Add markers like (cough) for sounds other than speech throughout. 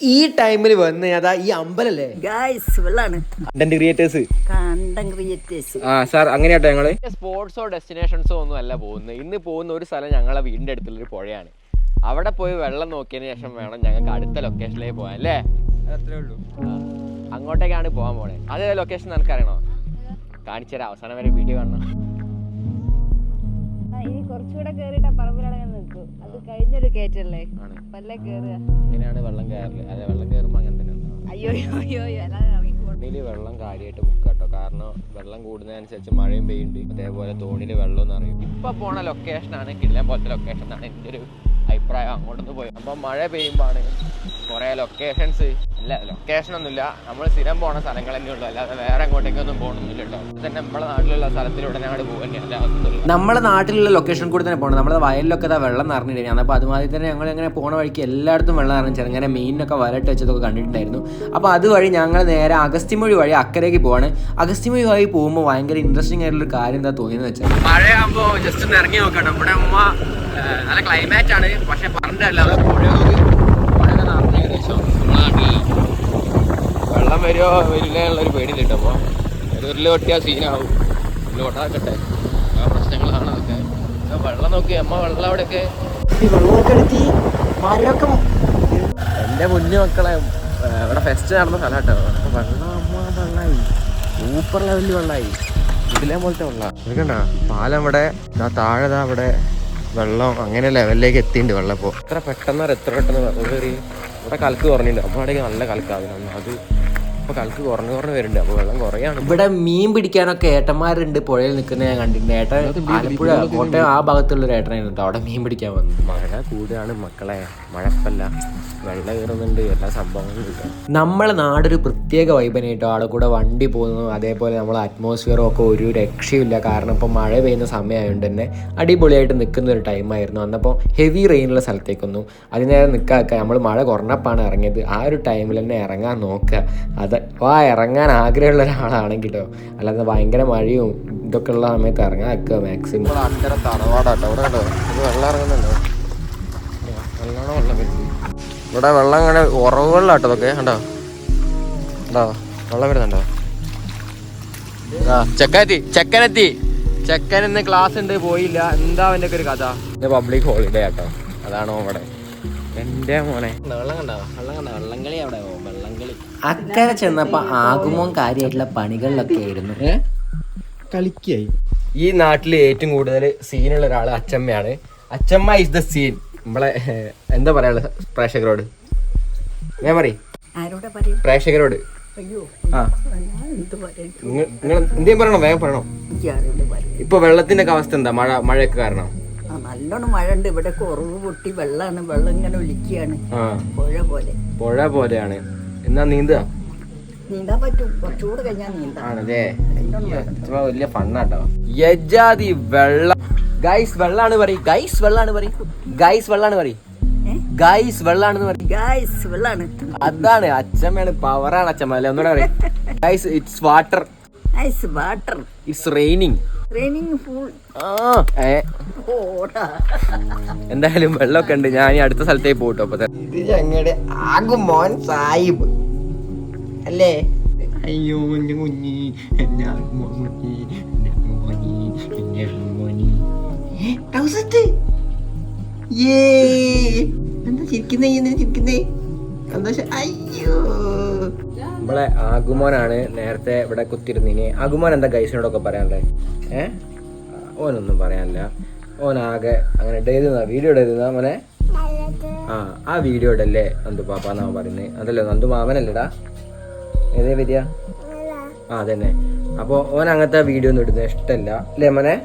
ഈ ടൈമിൽ വന്ന് അതാ ഈ അമ്പലല്ലേ? ഗായ്സ് വെള്ളാണ് കണ്ടന്റ് ക്രിയേറ്റേഴ്സ് ആ സാർ അങ്ങനെയാട്ടോ ഞങ്ങൾ. സ്പോർട്സോ ഡെസ്റ്റിനേഷൻസോ ഒന്നും അല്ല പോകുന്നത്. ഇന്ന് പോകുന്ന ഒരു സ്ഥലം ഞങ്ങളെ വീടിന്റെ അടുത്തുള്ള ഒരു പുഴയാണ്. അവിടെ പോയി വെള്ളം നോക്കിയതിന് ശേഷം വേണം ഞങ്ങൾക്ക് അടുത്ത ലൊക്കേഷനിലേക്ക് പോകാൻ അല്ലേ? അത്രേ ഉള്ളൂ. അങ്ങോട്ടേക്കാണ് പോകാൻ പോണേ. അതേ ലൊക്കേഷൻ നിനക്കറിയണോ? കാണിച്ചു തരാം അവസാനം വരെ വീഡിയോ കാണണം. കുറച്ചുകൂടെ കേറിട്ടാ അത് കഴിഞ്ഞൊരു കേറ്റല്ലേ? ആണ്. പല്ലേ കേറുക? ഇങ്ങനെയാണ് വെള്ളം കയറൽ. അതെ വെള്ളം കയറുമ്പോ അങ്ങനെ തന്നെ അയ്യോ അയ്യോ തോണിയിൽ വെള്ളം കാര്യമായിട്ട് മുക്കാട്ടോ കാരണം വെള്ളം കൂടുന്നതനുസരിച്ച് മഴയും പെയ്യുന്നുണ്ട്. അതേപോലെ തോണിയിൽ വെള്ളം നിറയും ഇപ്പൊ പോണ ലൊക്കേഷനാണ് കിള്ളൻ പോലത്തെ ലൊക്കേഷൻ ആണ് എന്റെ ഒരു അഭിപ്രായം. അങ്ങോട്ടൊന്ന് പോയി. അപ്പൊ മഴ പെയ്യുമ്പോഴാണ് കുറേ ലൊക്കേഷൻസ് അല്ല ലൊക്കേഷൻ ഒന്നുമില്ല. നമ്മൾ സ്ഥിരം പോണ സ്ഥലങ്ങൾ തന്നെ ഉള്ളൂ. അല്ലാതെ വേറെ എങ്ങോട്ടേക്കൊന്നും പോകണമെന്നില്ല കേട്ടോ. തന്നെ നമ്മളെ നാട്ടിലുള്ള സ്ഥലത്തിലൂടെ ഞങ്ങൾ പോകുന്നില്ല നമ്മളെ നാട്ടിലുള്ള ലൊക്കേഷൻ കൂടി തന്നെ പോകണം നമ്മുടെ വയലിലൊക്കെ ഇതാ വെള്ളം നിറഞ്ഞിട്ടുണ്ടായിരുന്നു അപ്പോൾ അതുമാതിരി തന്നെ ഞങ്ങൾ ഇങ്ങനെ പോണ വഴിക്ക് എല്ലായിടത്തും വെള്ളം നിറഞ്ഞു ചെറുങ്ങനെ മീനിനൊക്കെ വരട്ട് വെച്ചതൊക്കെ കണ്ടിട്ടുണ്ടായിരുന്നു. അപ്പോൾ അതുവഴി ഞങ്ങൾ നേരെ അഗസ്തിമൊഴി വഴി അക്കരയ്ക്ക് പോവാണ്. അഗസ്തിമൊഴി വഴി പോകുമ്പോൾ ഭയങ്കര ഇൻട്രസ്റ്റിംഗ് ആയിട്ടുള്ള ഒരു കാര്യം എന്താ തോന്നിയെന്ന് വെച്ചാൽ മഴയാകുമ്പോൾ ജസ്റ്റ് ഒന്ന് ഇറങ്ങി നോക്കണം. ഇവിടെ അമ്മ നല്ല ക്ലൈമാറ്റ് ആണ്. പക്ഷെ പറഞ്ഞിട്ടല്ല വെള്ളം വരുമോ വരില്ല എന്നുള്ളൊരു പേടി കിട്ടും അപ്പോൾ ഒരു ഉരുൾ പൊട്ടിയാൽ സീനാവും. ഉരുൾ പൊട്ടാക്കട്ടെ. ആ പ്രശ്നങ്ങളാണ് അതൊക്കെ. വെള്ളം നോക്കി. അമ്മ വെള്ളം അവിടെയൊക്കെ. എന്റെ മുന്നു മക്കളെ ഇവിടെ ഫെസ്റ്റ് നടന്ന സ്ഥലം കേട്ടോ അപ്പൊ വെള്ളം അമ്മ വെള്ളമായി സൂപ്പർ ലെവലിൽ വെള്ളമായി ഇതിലെ പോലത്തെ വെള്ളം. എടുക്കണ്ട പാലം ഇവിടെ ദാ താഴെ ദാ അവിടെ വെള്ളം അങ്ങനെ ലെവലിലേക്ക് എത്തിയിട്ടുണ്ട് വെള്ളം ഇപ്പോൾ എത്ര പെട്ടെന്ന് എത്ര പെട്ടെന്ന് വെള്ളം കയറി ഇവിടെ കലക്ക് കുറഞ്ഞിട്ടുണ്ട്. അപ്പോൾ അവിടെ നല്ല കലക്കാവുന്നു അത് ഇപ്പോൾ കലക്ക് കുറഞ്ഞ് കുറഞ്ഞ് വരുന്നുണ്ട്. അപ്പോൾ വെള്ളം കുറയാണ്. ഇവിടെ മീൻ പിടിക്കാനൊക്കെ ഏട്ടന്മാരുണ്ട്. പുഴയിൽ നിൽക്കുന്ന ഞാൻ കണ്ടിട്ടുണ്ട്. ഏട്ടൻ ആലപ്പുഴ കോട്ടയം ആ ഭാഗത്തുള്ള ഒരു ഏട്ടനായിരുന്നു അവിടെ മീൻ പിടിക്കാൻ വന്നു. മഴ കൂടുകയാണ് മക്കളെ. മഴപ്പല്ല. വെള്ളം കയറുന്നുണ്ട്. എല്ലാ സംഭവങ്ങളും നമ്മളെ നാടൊരു പ്രത്യേക വൈബനെ കേട്ടോ. അവിടെ കൂടെ വണ്ടി പോകുന്നു അതേപോലെ നമ്മളെ അറ്റ്മോസ്ഫിയറും ഒക്കെ ഒരു രക്ഷയില്ല കാരണം ഇപ്പോൾ മഴ പെയ്യുന്ന സമയമായതുകൊണ്ട് തന്നെ അടിപൊളിയായിട്ട് നിൽക്കുന്ന ഒരു ടൈമായിരുന്നു അന്നപ്പോൾ ഹെവി റെയിനുള്ള സ്ഥലത്തേക്കൊന്നും അതിനേരം നിൽക്കാക്ക നമ്മൾ മഴ കുറഞ്ഞപ്പാണ് ഇറങ്ങിയത്. ആ ഒരു ടൈമിൽ തന്നെ ഇറങ്ങാൻ നോക്കുക. അത് ആ ഇറങ്ങാൻ ആഗ്രഹമുള്ള ഒരാളാണെങ്കിൽ കേട്ടോ അല്ലാതെ ഭയങ്കര മഴയും ഇതൊക്കെ ഉള്ള സമയത്ത് ഇറങ്ങാൻ വെക്കുക മാക്സിമം ഇവിടെ വെള്ളം ഇങ്ങനെ ഉറവുകളിലാട്ടോ ഇതൊക്കെ. കണ്ടോ? കണ്ടോ വെള്ളം വരുന്നുണ്ടോ? ആ ചെക്കനെത്തി ചെക്കനെത്തി. ചെക്കൻ ഇന്ന് ക്ലാസ് ഉണ്ട് പോയില്ല. എന്താ അവന്റെ ഒക്കെ ഒരു കഥ? ഇത് പബ്ലിക് ഹോളിഡേ ആട്ടോ. അതാണോ ഇവിടെ? എന്റെ മോനെ. വെള്ളം കണ്ടോ? വെള്ളം കണ്ടോ? വെള്ളം കളി അവിടെ. അക്കരെ ചെന്നപ്പോ ആകുമോ കാര്യമായിട്ടുള്ള പണികളിലൊക്കെ ആയിരുന്നു കളിക്കായി. ഈ നാട്ടിൽ ഏറ്റവും കൂടുതൽ സീനുള്ള ഒരാൾ അച്ചമ്മയാണ്. അച്ചമ്മ ഇസ് ദ സീൻ നമ്മളെ എന്താ പറയാനുള്ളത് പ്രേക്ഷകരോട്? ഞാൻ പറയും ആരോടെ പറയും? പ്രേക്ഷകരോട്. ആ. പറയും? നിങ്ങൾ എന്തേലും പറയണോ? വേഗം പറയണോ? പറയും. ഇപ്പൊ വെള്ളത്തിന്റെ ഒക്കെ അവസ്ഥ എന്താ? മഴ മഴയൊക്കെ കാരണം? ആ നല്ലോണം മഴ ഉണ്ട് ഇവിടെ കുറവ് പൊട്ടി വെള്ളാണ്. വെള്ളം ഇങ്ങനെ ഒലിക്കുകയാണ്. പുഴ പോലെ. പുഴ പോലെയാണ്. എന്നാ നീന്തുക? നീന്താൻ പറ്റും. കുറച്ചുകൂടെ കഴിഞ്ഞാൽ നീന്താം. ആണല്ലേ? വലിയ ഫണ്ണാട്ടോ യജാതി വെള്ളം. ഗൈസ് വെള്ളാണ് പറയും. ഗൈസ് വെള്ളാണ് പറയും. ഗൈസ് വെള്ളാണ് പറയും. ഏ? ഗൈസ് വെള്ളാണെന്ന് പറയും. ഗായ്സ് വെള്ളാണ്. അതാണ്. അച്ഛമ്മയാണ് പവറാണ് അച്ഛമ്മ അല്ലേ? ഒന്നുകൂടെ പറയും. Guys it's water ice water it's raining raining full ആ. ഏ. ഓടാ. എന്തായാലും വെള്ളമൊക്കെ ഉണ്ട്. ഞാൻ ഈ അടുത്ത സ്ഥലത്തേക്ക് പോട്ടോ അപ്പൊ ഇത് ഞങ്ങളുടെ ആകുമോൻ സാഹിബ്. അല്ലേ? അയ്യോ എന്റെ കുഞ്ഞി. എന്റെ ആകുമോൻ കുഞ്ഞി. എന്റെ ആകുമോനി, എന്റെ ആകുമോനി. ടൗസറ്റ്? യേ. എന്താ ചിരിക്കുന്നേ എന്താ ചിരിക്കുന്നേ? സന്തോഷം. അയ്യോ. നമ്മളെ ആകുമോനാണ് നേരത്തെ ഇവിടെ കുത്തിരുന്നിന് ആകുമോൻ എന്താ ഗൈസിനോടൊക്കെ പറയാനുള്ളത് ഏ? ഓനൊന്നും പറയാനില്ല. ഓനാകെ അങ്ങനെ ഡെയ്തുന്ന വീഡിയോ ഇടരുന്ന മോനെ. ആ ആ വീഡിയോ ഇടല്ലേ നന്ദു പാപ്പ എന്നാ പറയുന്നത് അതല്ലേ നന്ദു മാമനല്ലേടാ? ഏതേ വരിക ആ അതന്നെ. അപ്പോൾ ഓൻ അങ്ങനത്തെ വീഡിയോ ഒന്നും ഇടുന്നത് ഇഷ്ടമല്ല അല്ലേ മോനെ?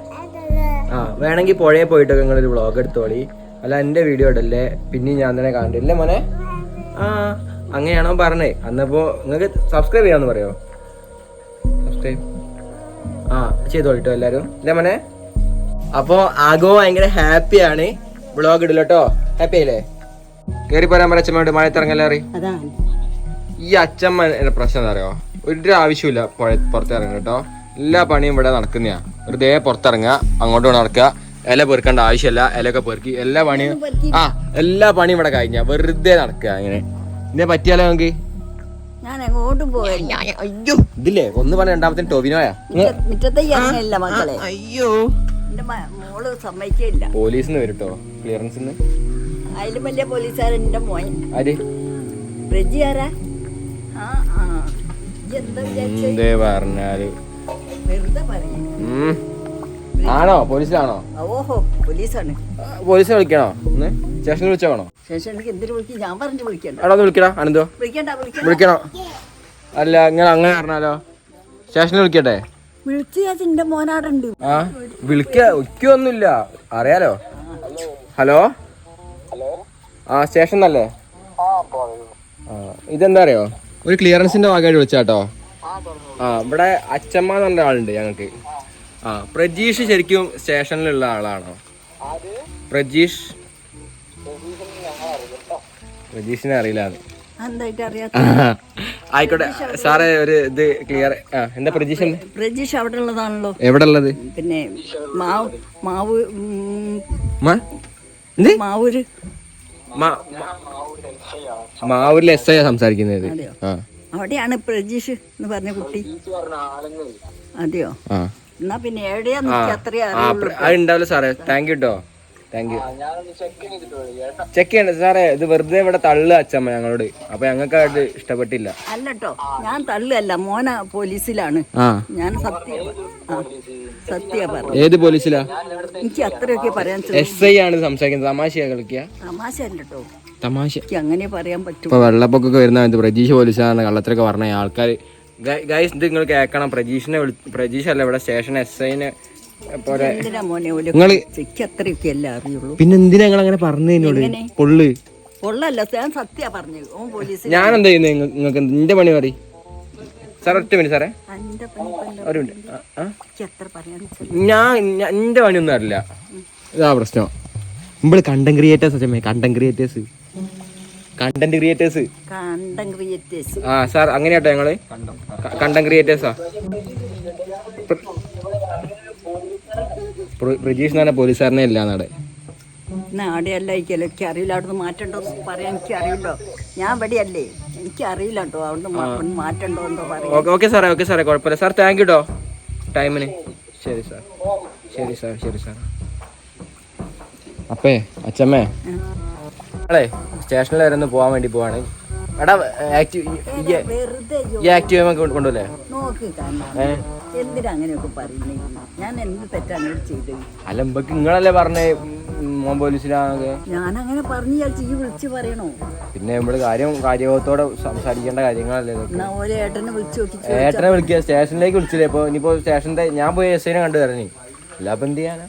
ആ വേണമെങ്കിൽ പുഴയിൽ പോയിട്ടൊക്കെ നിങ്ങളൊരു വ്ളോഗ് എടുത്തോളി. അല്ല എന്റെ വീഡിയോ ഇടല്ലേ. പിന്നെയും ഞാൻ തന്നെ കാണില്ലേ മോനെ? ആ അങ്ങനെയാണോ പറഞ്ഞേ? അന്നപ്പോ നിങ്ങൾക്ക് സബ്സ്ക്രൈബ് ചെയ്യാമെന്ന് പറയോ? സബ്സ്ക്രൈബ് ആ ചെയ്തോളിട്ടോ എല്ലാരും. അല്ലേ മോനെ? അപ്പോൾ ആഗോ ഭയങ്കര ഹാപ്പിയാണ്. ബ്ലോഗ് ഇടില്ല കേട്ടോ ഹാപ്പി ആയില്ലേ കയറി പോരാൻ പറ അച്ഛമ്മയോട്. മഴത്തിറങ്ങല്ലേ അറി ഈ അച്ഛമ്മ എന്റെ പ്രശ്നം എന്താ അറിയോ? ഒരു ആവശ്യമില്ല പുഴ പുറത്തിറങ്ങുക കേട്ടോ. എല്ലാ പണിയും ഇവിടെ നടക്കുന്നയാ. വെറുതെ പുറത്തിറങ്ങുക അങ്ങോട്ട് നടക്കുക. ഇല പെറുക്കേണ്ട ആവശ്യമില്ല. ഇലയൊക്കെ പെറുക്കി എല്ലാ പണിയും ആ എല്ലാ പണിയും ഇവിടെ കഴിഞ്ഞ. വെറുതെ നടക്കുക അങ്ങനെ ഇതിനെ പറ്റിയാലോ നമുക്ക് ഞാൻ എങ്ങോട്ടും പോയില്ല അയ്യോ. ഇതില്ലേ? ഒന്ന് പറഞ്ഞ രണ്ടാമത്തെ ടോവിനോയാ. മുറ്റത്തെ ഇറങ്ങില്ല മക്കളെ. അയ്യോ. എന്റെ മോൾ സമ്മതിക്കില്ല പോലീസിന്ന് വരും കേട്ടോ ക്ലിയറൻസിന്ന്? അതിലും വലിയ പോലീസുകാരൻ എന്റെ മോൻ. ആര്? റെജി ആരാ? ആ ആ. ഇജ്ജ് എന്താ വിചാരിച്ചേ? പറഞ്ഞാൽ? വെറുതെ പറയും. ഉം. ആണോ? പോലീസിലാണോ? ഓഹോ പോലീസാണ്. പോലീസിനെ വിളിക്കണോ? ഒന്ന് സ്റ്റേഷനിൽ വിളിച്ചോണോ സ്റ്റേഷനിലേക്ക് എന്തിനു വിളിക്കും? ഞാൻ പറഞ്ഞു വിളിക്കണ്ട. എടാ ഒന്ന് വിളിക്കടാ അനന്തോ. വിളിക്കണ്ട വിളിക്കണോ? അല്ല ഇങ്ങനെ അങ്ങനെ പറഞ്ഞാലോ? സ്റ്റേഷനിൽ വിളിക്കട്ടെ? വിളിക്കൊന്നുമില്ല ഞാൻ എന്റെ മോനാടുണ്ട്. ആ വിളിക്ക ഒക്കൊന്നുമില്ല അറിയാലോ? ഹലോ? ആ സ്റ്റേഷൻ അല്ലേ ആ ഇതെന്താ അറിയോ? ഒരു ക്ലിയറൻസിന്റെ ഭാഗമായിട്ട് വിളിച്ചാട്ടോ. ആ ഇവിടെ അച്ചമ്മ എന്ന് പറഞ്ഞ ആളുണ്ട് ഞങ്ങൾക്ക്. ആ പ്രജീഷ് ശരിക്കും സ്റ്റേഷനിലുള്ള ആളാണോ? പ്രജീഷ്. പ്രജീഷിനെ അറിയില്ല. (laughs) ആയിക്കോട്ടെ സാറേ ഒരു ഇത് ക്ലിയർ ആ എന്താ പ്രജീഷ്? പ്രജീഷ് അവിടെ ഉള്ളതാണല്ലോ. എവിടെ ഉള്ളത്? പിന്നെ മാവ് മാവ് മാവൂര്. മാവൂരിൽ എസ് ഐ സംസാരിക്കുന്നത്. അവിടെയാണ് പ്രജീഷ് എന്ന് പറഞ്ഞ കുട്ടി. അതെയോ? ആ. എന്നാ പിന്നെ എവിടെയാന്ന് ആ എനിക്ക് അത്രയും ആ, അറിയുള്ളൂ പ്ര- അത് ഉണ്ടാവില്ല സാറേ. താങ്ക് യു കേട്ടോ താങ്ക് യു ചെക്ക് ചെയ്യണ്ട സാറേ. ഇത് വെറുതെ ഇവിടെ തള്ളു അച്ചമ്മ ഞങ്ങളോട്. അപ്പൊ ഞങ്ങൾക്ക് അത് ഇഷ്ടപ്പെട്ടില്ല. അല്ലട്ടോ ഞാൻ തള്ളുകയല്ല മോന പോലീസിലാണ്. ആ. ഞാൻ സത്യ ആ സത്യ പറഞ്ഞു. ഏത് പോലീസിലാ? എനിക്ക് അത്രയൊക്കെ പറയാൻ ചെ- എസ് ഐ ആണ് സംസാരിക്കുന്നത്. തമാശയാ കളിക്കുക തമാശ അല്ലട്ടോ. തമാശ. എനിക്ക് അങ്ങനെ പറയാൻ പറ്റും. ഇപ്പൊ വെള്ളപ്പൊക്കൊക്കെ വരുന്ന പ്രതീക്ഷ പോലീസാണ് കള്ളത്തിലൊക്കെ പറഞ്ഞ ആൾക്കാർ ഗൈസ് ഇത് നിങ്ങൾ കേൾക്കണം പ്രജീഷിനെ വിളി പ്രജീഷ് അല്ല ഇവിടെ സ്റ്റേഷൻ എസ് ഐനെ പോലെ. നിങ്ങൾ അറിയുള്ളൂ? പിന്നെ എന്തിനാ നിങ്ങൾ അങ്ങനെ പറഞ്ഞു എന്നോട്? പൊള്ള് പൊള്ളു കൊള്ളല്ല ഞാൻ സത്യ പറഞ്ഞു ഓൻ പോലീസ് ഞാൻ എന്താ ചെയ്യുന്നത് നിങ്ങൾക്ക് നിന്റെ പണി മതി സാർ ഒറ്റ മിനിറ്റ് സാറേ. പണി ഒരു മിനിറ്റ്. ഞാൻ- എന്റെ പണിയൊന്നും അറിയില്ല. ഇതാ പ്രശ്നം. നമ്മൾ കണ്ടന്റ് ക്രിയേറ്റേഴ്സ് അച്ഛമ്മേ content creators content creators content creators ആ സാർ അങ്ങനെയാട്ടോ ഞങ്ങൾ. കണ്ടന്റ് ക്രിയേറ്റേഴ്സാ പ്രജീഷ് എന്ന് പറഞ്ഞ പോലീസുകാരനെ ഇല്ല നാടെ. നാടെയല്ല എനിക്ക് അറിയില്ല അവിടുന്ന് മാറ്റണ്ടോ എന്ന് പറയാൻ എനിക്ക് അറിയില്ലോ ഞാൻ ഇവിടെയല്ലേ. എനിക്ക് അറിയില്ല കേട്ടോ. അവിടുന്ന് മാറ്റണ്ടോ എന്തോ പറയാം ഓക്കെ ഓക്കെ സാറേ ഓക്കെ സാറേ കുഴപ്പമില്ല. സാർ താങ്ക് യു കേട്ടോ ടൈമിന് ശരി സാർ. ശരി സാർ ശരി സാർ. അപ്പേ അച്ഛമ്മേ. നമ്മളെ സ്റ്റേഷനിൽ വരെ ഒന്ന് പോകാൻ വേണ്ടി പോവാണ്. എടാ ആക്റ്റീവ് ഈ ആക്റ്റീവ് കൊണ്ടുവല്ലേ? നോക്ക് കാണാം ഏ? എന്തിനാ അങ്ങനെയൊക്കെ പറയുന്നേ? ഞാൻ എന്ത് തെറ്റാണ് ചെയ്തത്? അല്ല ഇമ്പക്ക് നിങ്ങളല്ലേ പറഞ്ഞേ മോൻ പോലീസിലാകെ? ഞാൻ അങ്ങനെ പറഞ്ഞു ഈ വിളിച്ച് പറയണോ? പിന്നെ നമ്മൾ കാര്യം കാര്യബോധത്തോടെ സംസാരിക്കേണ്ട കാര്യങ്ങളല്ലേ ഏട്ടനെ വിളിച്ചു ഏട്ടനെ വിളിക്കുക സ്റ്റേഷനിലേക്ക് വിളിച്ചില്ലേ? ഇപ്പൊ ഇനിയിപ്പോ സ്റ്റേഷന്റെ ഞാൻ പോയി എസ് ഐനെ കണ്ടു തരണേ. അല്ല അപ്പൊ എന്ത് ചെയ്യാനാ?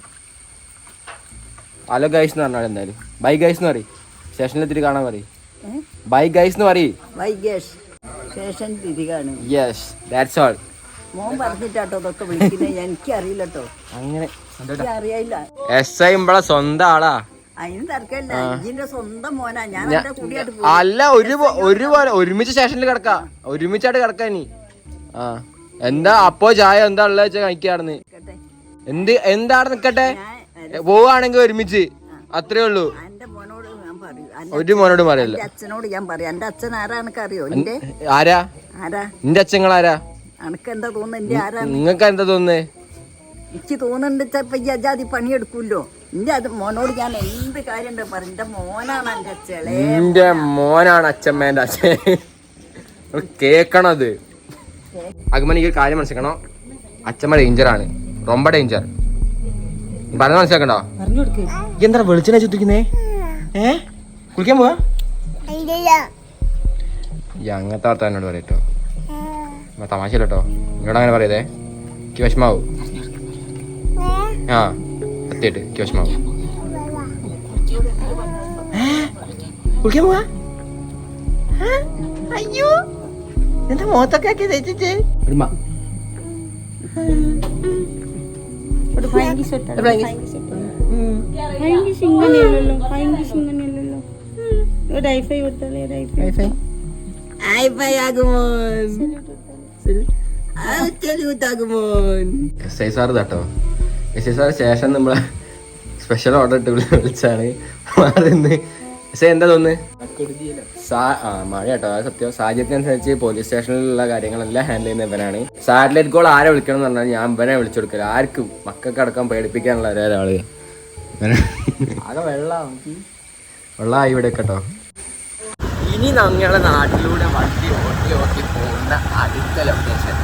ഹലോ ഗൈസ് എന്ന് പറഞ്ഞാൽ എന്തായാലും. ബൈ ഗൈസ് എന്ന് പറയും. സ്റ്റേഷനിൽ എത്തിയിട്ട് കാണാൻ പറയും? ബൈ ഗൈസ് എന്ന് പറയും. സ്റ്റേഷൻ യെസ് ദാറ്റ്സ് ഓൾ മോൻ പറഞ്ഞിട്ടാട്ടോ ഇതൊക്കെ വിളിക്കുന്നത് എനിക്ക് അറിയില്ല കേട്ടോ അങ്ങനെ. അറിയില്ല എസ് ഐ ഇമ്പളെ സ്വന്തം ആളാ. അതിന് തർക്കമില്ല. ഇതിന്റെ സ്വന്തം മോനാ. ഞാൻ അല്ല ഒരു ഒരു ഒരുമിച്ച് സ്റ്റേഷനിൽ കിടക്ക. ഒരുമിച്ചായിട്ട് കിടക്ക നീ ആ. എന്താ അപ്പോ ചായ എന്താ ഉള്ള വെച്ചാൽ കഴിക്കാടുന്ന്. എന്ത് എന്താണ് നിക്കട്ടെ? പോവാണെങ്കിൽ ഒരുമിച്ച്. അത്രേ ഉള്ളൂ. ഒരു മോനോട് പറയല്ല അച്ഛനോട് ഞാൻ പറയാം. എന്റെ അച്ഛൻ ആരാണെന്ന് അറിയോ എന്റെ ആരാ? ആരാ? നിന്റെ അച്ഛങ്ങൾ ആരാ എനിക്ക് എന്താ തോന്നുന്നത് ആരാ നിങ്ങൾക്ക് എന്താ തോന്നുന്നേ? എനിക്ക് തോന്നുന്നുണ്ട് ചിലപ്പോ ജാതി അജാതി പണിയെടുക്കൂല്ലോ എന്റെ അത് മോനോട് ഞാൻ എന്ത് കാര്യം പറഞ്ഞു എന്റെ മോനാണ് എന്റെ അച്ഛളെ എന്റെ മോനാണ് അച്ഛമ്മേന്റെ അച്ഛൻ. കേക്കണത്. അഗമനിക്ക് ഒരു കാര്യം മനസ്സിലാക്കണോ? അച്ഛമ്മ ഡേഞ്ചറാണ് റൊമ്പ ഡേഞ്ചർ പറഞ്ഞു മനസ്സിലാക്കണ്ടോ എന്താ വെളിച്ചെണ്ണ ചുറ്റിക്കുന്നേ ഏഹ് കുളിക്കാൻ പോവാ? അങ്ങനത്തെ വർത്താനോട് എന്നോട് പറയട്ടോ തമാശ കേട്ടോ എന്നോട് അങ്ങനെ പറയതേ. എനിക്ക് വിഷമാവും. ആ സത്യമായിട്ട് എനിക്ക് വിഷമാവും. കുളിക്കാൻ പോവാ? അയ്യോ. എന്താ മുഖത്തൊക്കെ ആക്കി തേച്ചിട്ട്? ഭയങ്കര ഇങ്ങനെയല്ലല്ലോ ഭയങ്കര ഇങ്ങനെയല്ലല്ലോ കൊടുത്താലേ കേട്ടോ ശേഷം നമ്മളെ സ്പെഷ്യൽ ഓർഡർ ഇട്ട് വിളി- വിളിച്ചാണ്. മാറിന്ന് പക്ഷേ എന്താ തോന്നുന്നത് ആ മഴ കേട്ടോ അത് സത്യം. സാഹചര്യത്തിനനുസരിച്ച് പോലീസ് സ്റ്റേഷനിലുള്ള കാര്യങ്ങളെല്ലാം ഹാൻഡിൽ ചെയ്യുന്ന ഇവനാണ്. സാറ്റലൈറ്റ് ഗോൾ ആരെ വിളിക്കണം എന്ന് പറഞ്ഞാൽ ഞാൻ ഇവനെ വിളിച്ചു കൊടുക്കില്ല. ആർക്കും മക്കൾക്ക് അടക്കം പേടിപ്പിക്കാനുള്ള ഒരേ ഒരാൾ ആകെ വെള്ളം. വെള്ളമായി ഇവിടെ കേട്ടോ ഇനി ഞങ്ങളുടെ നാട്ടിലൂടെ വണ്ടി ഓട്ടി ഓട്ടി പോകുന്ന അടുത്ത ലൊക്കേഷൻ?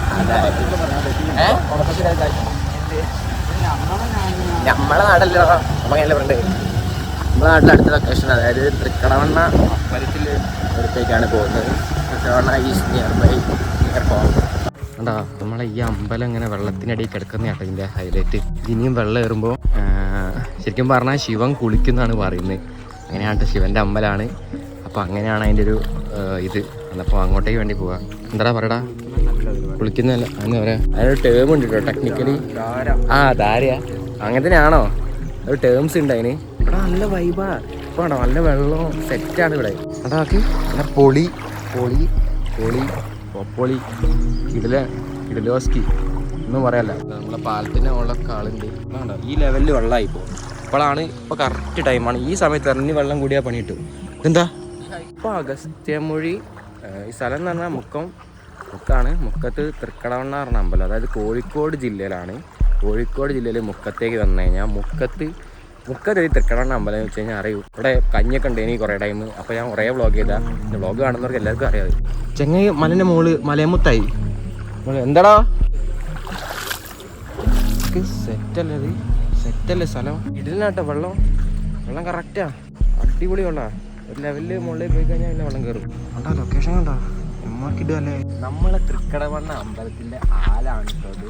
നമ്മളെ നാടല്ലോ? നമ്മളെ നമ്മുടെ നാട്ടിലെ അടുത്ത ലൊക്കേഷൻ അതായത് തൃക്കടവണ്ണ അമ്പലത്തിൽ അടുത്തേക്കാണ് പോകുന്നത്. Thrikkadavanna is near by near കണ്ടാ നമ്മളെ ഈ അമ്പലം ഇങ്ങനെ വെള്ളത്തിനടിയിൽ കിടക്കുന്ന കേട്ടോ ഇതിന്റെ ഹൈലൈറ്റ് ഇനിയും വെള്ളം കയറുമ്പോൾ ശരിക്കും പറഞ്ഞാൽ ശിവൻ കുളിക്കുന്നതാണ് പറയുന്നത്. അങ്ങനെയാണ് ശിവന്റെ അമ്പലമാണ് അപ്പോൾ അങ്ങനെയാണ് അതിന്റെ ഒരു ഇത്. എന്നപ്പോൾ അങ്ങോട്ടേക്ക് വേണ്ടി പോവാ. എന്താടാ പറയടാ? കുളിക്കുന്നല്ല എന്ന് പറയാ? അതിനൊരു ടേം ഉണ്ട് കേട്ടോ ടെക്നിക്കലി ആ ധാരയാ അങ്ങനെ തന്നെയാണോ? ഒരു ടേംസ് ഉണ്ട് അതിന്. ഇവിടെ നല്ല വൈബാ ഇപ്പൊ കണ്ടോ നല്ല വെള്ളം സെറ്റാണ് ഇവിടെ. അതാ ഓക്കെ നല്ല പൊളി. പൊളി പൊളി പൊപ്പൊളി കിടില കിടിലോസ്കി. ഒന്നും പറയല്ല. നമ്മളെ പാലത്തിന്റെ ഉള്ള കാളുണ്ട് ഈ ലെവലിൽ വെള്ളമായി ഇപ്പോൾ ഇപ്പോഴാണ് ഇപ്പോൾ കറക്റ്റ് ടൈമാണ് ഈ സമയത്ത് ഇറങ്ങി വെള്ളം കൂടിയാൽ പണി ഇതെന്താ? ഇപ്പോൾ അഗസ്ത്യമൊഴി ഈ സ്ഥലം എന്ന് പറഞ്ഞാൽ മുക്കം. മുക്കാണ്. മുക്കത്ത് തൃക്കടവണ്ണ പറഞ്ഞ അമ്പലം. അതായത് കോഴിക്കോട് ജില്ലയിലാണ്. കോഴിക്കോട് ജില്ലയിൽ മുക്കത്തേക്ക് വന്നു കഴിഞ്ഞാൽ മുക്കത്ത് മുക്കത്ത് ഒരു തൃക്കടവണ്ണ അമ്പലം എന്ന് വെച്ച് കഴിഞ്ഞാൽ അറിയൂ. ഇവിടെ കഞ്ഞൊക്കെ ഉണ്ട് എനിക്ക് കുറേ ടൈം അപ്പോൾ ഞാൻ കുറേ വ്ളോഗ് ചെയ്താൽ വ്ളോഗ് കാണുന്നവർക്ക് എല്ലാവർക്കും അറിയാതെ ചെങ്ങൈ മലന്റെ മോൾ മലയമുത്തായി. എന്താടാ? സെറ്റല്ലേ സെറ്റല്ലേ സ്ഥലം? ഇടലിനാട്ടോ വെള്ളം. വെള്ളം കറക്റ്റാ അടിപൊളി വെള്ളാ. ഒരു ലെവലിൽ മുകളിൽ പോയി കഴിഞ്ഞാൽ പിന്നെ വെള്ളം കയറും കണ്ടാ? ലൊക്കേഷൻ കണ്ടാ? എമ്മാർക്കിട്ടല്ലേ നമ്മളെ തൃക്കടവണ്ണ അമ്പലത്തിന്റെ ആലാണ് കേട്ടോ ഇത്.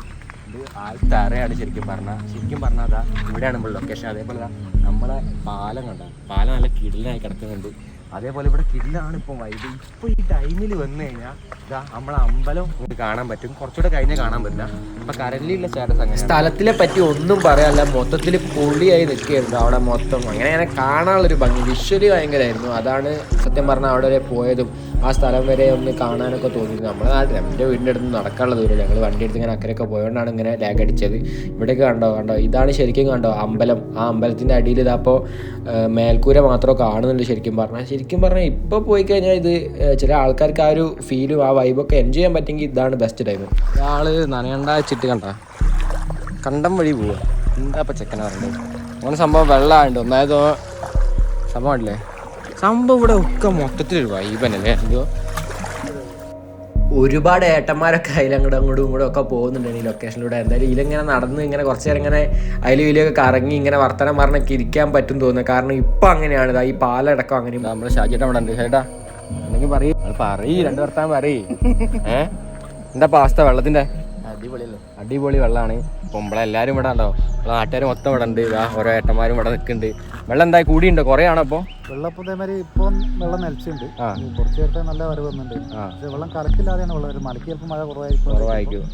ആൽ തറയാണ് ശരിക്കും പറഞ്ഞാൽ ശരിക്കും പറഞ്ഞാൽ അതാ ഇവിടെയാണ് നമ്മൾ ലൊക്കേഷൻ അതേപോലെ നമ്മളെ പാലം കണ്ട? പാലം നല്ല കിടിലായി കിടക്കുന്നുണ്ട്. അതേപോലെ ഇവിടെ കില്ലാണ് ഇപ്പം വൈബ് ഇപ്പൊ ഈ ടൈമിൽ വന്നു കഴിഞ്ഞാൽ ഇതാ നമ്മളെ അമ്പലം കാണാൻ പറ്റും. കുറച്ചുകൂടെ കഴിഞ്ഞാൽ കാണാൻ പറ്റില്ല. അപ്പൊ കരലിലുള്ള സ്റ്റാറ്റസ് അങ്ങനെ സ്ഥലത്തിനെ പറ്റി ഒന്നും പറയാനല്ല. മൊത്തത്തിൽ പൊളിയായി നിൽക്കുകയായിരുന്നു അവിടെ മൊത്തം. അങ്ങനെ അങ്ങനെ കാണാനുള്ളൊരു ഭംഗി വിഷ്വലി ഭയങ്കരമായിരുന്നു. അതാണ് സത്യം പറഞ്ഞാൽ അവിടെ വരെ പോയതും ആ സ്ഥലം വരെ ഒന്ന് കാണാനൊക്കെ തോന്നി നമ്മുടെ നാട്ടിൽ എന്റെ വീടിന്റെ അടുത്ത് നടക്കാനുള്ള ദൂരം. ഞങ്ങൾ വണ്ടി എടുത്ത് ഇങ്ങനെ അക്കരയൊക്കെ പോയതുകൊണ്ടാണ് ഇങ്ങനെ ലാഗ് അടിച്ചത്. ഇവിടെയൊക്കെ കണ്ടോ കണ്ടോ? ഇതാണ് ശരിക്കും കണ്ടോ അമ്പലം. ആ അമ്പലത്തിന്റെ അടിയിൽ ഇതാപ്പോൾ മേൽക്കൂര മാത്രമേ കാണുന്നുണ്ട് ശരിക്കും പറഞ്ഞാൽ ശരിക്കും പറഞ്ഞാൽ ഇപ്പോൾ പോയി കഴിഞ്ഞാൽ ഇത് ചില ആൾക്കാർക്ക് ആ ഒരു ഫീലും ആ വൈബൊക്കെ എൻജോയ് ചെയ്യാൻ പറ്റുമെങ്കിൽ ഇതാണ് ബെസ്റ്റ് ടൈം ഒരാൾ നനയണ്ട വെച്ചിട്ട് കണ്ട. കണ്ടം വഴി പോവാ. എന്താ ഇപ്പം ചെക്കന പറഞ്ഞത് അങ്ങനെ സംഭവം വെള്ളമായിട്ട് ഒന്നായതോ സംഭവം സംഭവം ഇവിടെ ഒക്കെ മൊത്തത്തിലൊരു വൈബനല്ലേ എന്തോ ഒരുപാട് ഏട്ടന്മാരൊക്കെ അതിൽ അങ്ങോട്ടും അങ്ങോട്ടും ഇങ്ങോട്ടും ഒക്കെ പോകുന്നുണ്ട് ഈ ലൊക്കേഷനിലൂടെ എന്തായാലും ഇതിലിങ്ങനെ നടന്ന് ഇങ്ങനെ കുറച്ച് നേരം ഇങ്ങനെ അതിലും ഇതിലൊക്കെ കറങ്ങി ഇങ്ങനെ വർത്തനം പറഞ്ഞൊക്കെ ഇരിക്കാൻ പറ്റും തോന്നുന്നത് കാരണം ഇപ്പം അങ്ങനെയാണ്. ഇതാ ഈ പാലടക്കം അങ്ങനെ നമ്മൾ ഷാജിയുടെ അവിടെ ഉണ്ട്. ചേട്ടാ എന്തെങ്കിലും പറയും. പറയ് രണ്ട് വർത്താൻ പറയ്. ഏഹ് എന്താ പാസ്ത വെള്ളത്തിന്റെ അടിപൊളിയല്ലേ? അടിപൊളി വെള്ളമാണ് ഇപ്പൊ നമ്മളെല്ലാവരും ഇവിടെ ഉണ്ടോ? നമ്മളെ നാട്ടുകാർ മൊത്തം ഇവിടെ ഉണ്ട്. ഇതാ ഓരോ ഏട്ടന്മാരും ഇവിടെ നിൽക്കുന്നുണ്ട്. വെള്ളം എന്തായി? കൂടിയുണ്ടോ? കുറേ ആണോ അപ്പൊ വെള്ളപ്പം ഇതേമാതിരി ഇപ്പം വെള്ളം നിലച്ചുണ്ട് ആ. കുറച്ച് നേരത്തെ നല്ല വരവ് വന്നിട്ടുണ്ട്. ആ. പക്ഷെ വെള്ളം കറക്കില്ലാതെയാണ് വെള്ളം വരുന്നത്. മലക്ക് ചിലപ്പോൾ മഴ കുറവായിരിക്കും. കുറവായിരിക്കും.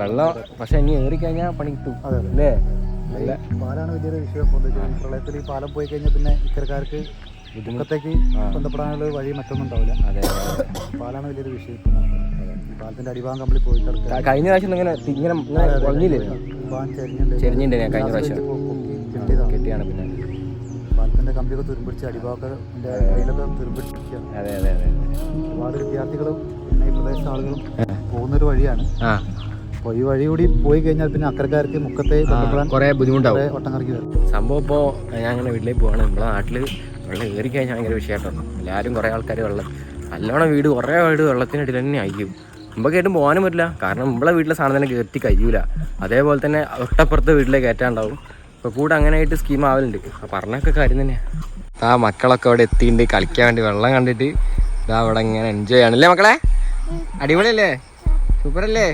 വെള്ളം പക്ഷെ ഇനി ഏറി കഴിഞ്ഞാൽ പണി കിട്ടും അതെ അതെ. അല്ലേ? ഈ പാലാണ് വലിയൊരു വിഷയം. ഇപ്പോൾ എന്താ വെച്ചാൽ ഈ പ്രളയത്തിൽ ഈ പാലം പോയി കഴിഞ്ഞാൽ പിന്നെ മുഖത്തേക്ക് ബന്ധപ്പെടാനുള്ള വഴി മറ്റൊന്നും ഉണ്ടാവില്ല. അതെ. പാലാണ് വലിയൊരു വിഷയം ഇപ്പം നടക്കുന്നത്. പാലത്തിന്റെ അടിഭാഗം കമ്പിളി പോയി കിടക്കുക. കഴിഞ്ഞ പ്രാവശ്യം ഇങ്ങനെ ഇങ്ങനെ കുഴഞ്ഞില്ലേ പാൻ ചെരിഞ്ഞിട്ടുണ്ട്. ഞാൻ കഴിഞ്ഞ പ്രാവശ്യം. കെട്ടിയാണ് പിന്നെ. പാലത്തിന്റെ കമ്പിയൊക്കെ തുരുമ്പിടിച്ച് അടിഭാഗത്തിന്റെ കയ്യിലൊക്കെ തുരുമ്പിടിച്ചിരിക്കുക അതെ അതെ അതെ ഒരുപാട് വിദ്യാർത്ഥികളും പിന്നെ ഈ പ്രദേശത്തെ ആളുകളും പോകുന്നൊരു വഴിയാണ്. അപ്പോൾ ഈ വഴി കൂടി പോയി കഴിഞ്ഞാൽ പിന്നെ അക്കരക്കാർക്ക് മുക്കത്തെ ബന്ധപ്പെടാൻ കുറേ ബുദ്ധിമുട്ടാവും. ഒട്ടം കറക്കി വരും. സംഭവം ഇപ്പോൾ ഞാൻ അങ്ങനെ വീട്ടിലേക്ക് പോവാണ്. നമ്മളെ നാട്ടിൽ വെള്ളം കയറി കഴിഞ്ഞാൽ ഭയങ്കര വിഷയമായിട്ടോ എല്ലാവരും കുറേ ആൾക്കാർ വെള്ളം നല്ലോണം വീട് കുറേ വീട് വെള്ളത്തിനിടയിൽ തന്നെ ആയിരിക്കും. മുമ്പൊക്കെയായിട്ടും പോകാനും പറ്റില്ല. കാരണം നമ്മളെ വീട്ടിലെ സാധനം തന്നെ കയറ്റി കഴിയൂല. അതേപോലെ തന്നെ ഒട്ടപ്പുറത്തെ വീട്ടിലെ കയറ്റാണ്ടാവും അപ്പോൾ കൂടെ അങ്ങനെ ആയിട്ട് സ്കീം ആവലുണ്ട്. അപ്പോൾ പറഞ്ഞൊക്കെ കാര്യം തന്നെ ആ മക്കളൊക്കെ അവിടെ എത്തിയിട്ടുണ്ട് കളിക്കാൻ വേണ്ടി വെള്ളം കണ്ടിട്ട് ഇതാ അവിടെ ഇങ്ങനെ എൻജോയ് ആണല്ലേ മക്കളെ? അടിപൊളിയല്ലേ? സൂപ്പറല്ലേ?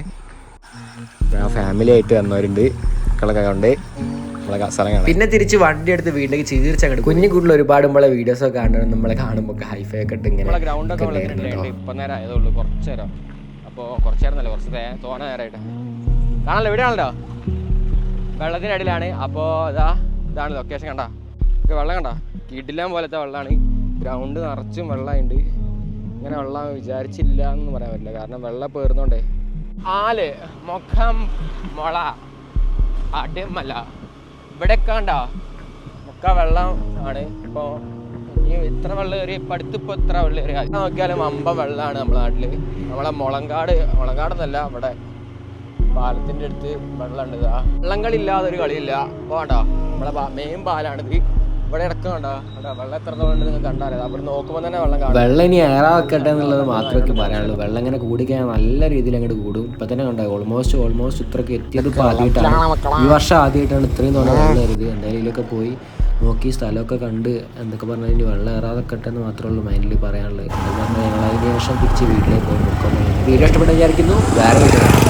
ഫാമിലി ആയിട്ട് വന്നവരുണ്ട്. മക്കളൊക്കെ കൊണ്ട് പിന്നെ തിരിച്ച് വണ്ടി എടുത്ത് വീട്ടിലേക്ക് ചികിത്സ കുഞ്ഞു കൂടുതൽ ഒരുപാട് നമ്മളെ വീഡിയോസ് ഒക്കെ കാണുന്നത് നമ്മളെ കാണുമ്പോൾ ഹൈഫൈ ഒക്കെ ഇട്ട് ഇങ്ങനെ നമ്മളെ ഗ്രൗണ്ടൊക്കെ ഒക്കെ ഇപ്പൊ നേരം ആയതുള്ളൂ കുറച്ച് നേരം. അപ്പോൾ കുറച്ച് നേരം കുറച്ച് തോന നേരമായിട്ട് കാണല്ലോ എവിടെയാണല്ലോ വെള്ളത്തിന്റെ അടിയിലാണ് അപ്പോൾ ഇതാ ഇതാണ് ലൊക്കേഷൻ കണ്ട. ഒക്കെ വെള്ളം കണ്ട? കിടിലാൻ പോലത്തെ വെള്ളമാണ് ഗ്രൗണ്ട് നിറച്ചും വെള്ളമുണ്ട് ഇങ്ങനെ വെള്ളം വിചാരിച്ചില്ല എന്ന് പറയാൻ പറ്റില്ല. കാരണം വെള്ളം പേർന്നോണ്ടേ ആൽ മുഖം മുള അടിമല. ഇവിടെ കണ്ടോ? മുക്ക വെള്ളം ആണ്. ഇപ്പോൾ ഇത്ര വെള്ളം കയറി ഇപ്പം അടുത്തിപ്പോൾ ഇത്ര വെള്ളം കയറി. അത് നോക്കിയാലും അമ്പ വെള്ളമാണ് നമ്മുടെ നാട്ടിൽ നമ്മളെ മുളങ്കാട് മുളങ്കാടെന്നല്ല അവിടെ പാലത്തിന്റെ അടുത്ത് വെള്ളമുണ്ട് ഇതാ. വെള്ളം കളി ഇല്ലാതെ ഒരു കളിയില്ല. വേണ്ട നമ്മളെ മെയിൻ പാലാണിത്. ഇവിടെ ഇടയ്ക്ക് കണ്ടോ വെള്ളം നിങ്ങൾ കണ്ടാലേ. അവിടെ നോക്കുമ്പോൾ തന്നെ വെള്ളം കാണും. വെള്ളം ഇനി ഏറാക്കട്ടെ എന്നുള്ളത് മാത്രമേ പറയാനുള്ളൂ. വെള്ളം ഇങ്ങനെ കൂടിക്കഴിഞ്ഞാൽ നല്ല രീതിയിൽ അങ്ങോട്ട് കൂടും. ഇപ്പൊ തന്നെ കണ്ടോ ഓൾമോസ്റ്റ് ഓൾമോസ്റ്റ് ഇത്രയ്ക്ക് എത്തിയത് ഇപ്പോൾ ആദ്യമായിട്ടാണ്. ഈ വർഷം ആദ്യമായിട്ടാണ് ഇത്രയും തോന്നുന്നത് എന്തായാലും ഇതിലൊക്കെ പോയി. നോക്കി സ്ഥലമൊക്കെ കണ്ട് എന്തൊക്കെ പറഞ്ഞാൽ ഇനി വെള്ളം ഏറാതെ കെട്ടെന്ന് മാത്രമേ ഉള്ളൂ മൈൻഡിൽ പറയാനുള്ളത് എന്താ പറഞ്ഞാൽ ഞങ്ങൾ അതിന് ശേഷം തിരിച്ച് വീട്ടിലേക്ക് പോകും. വീഡിയോ ഇഷ്ടപ്പെട്ട വിചാരിക്കുന്നു. വേറെ വീഡിയോ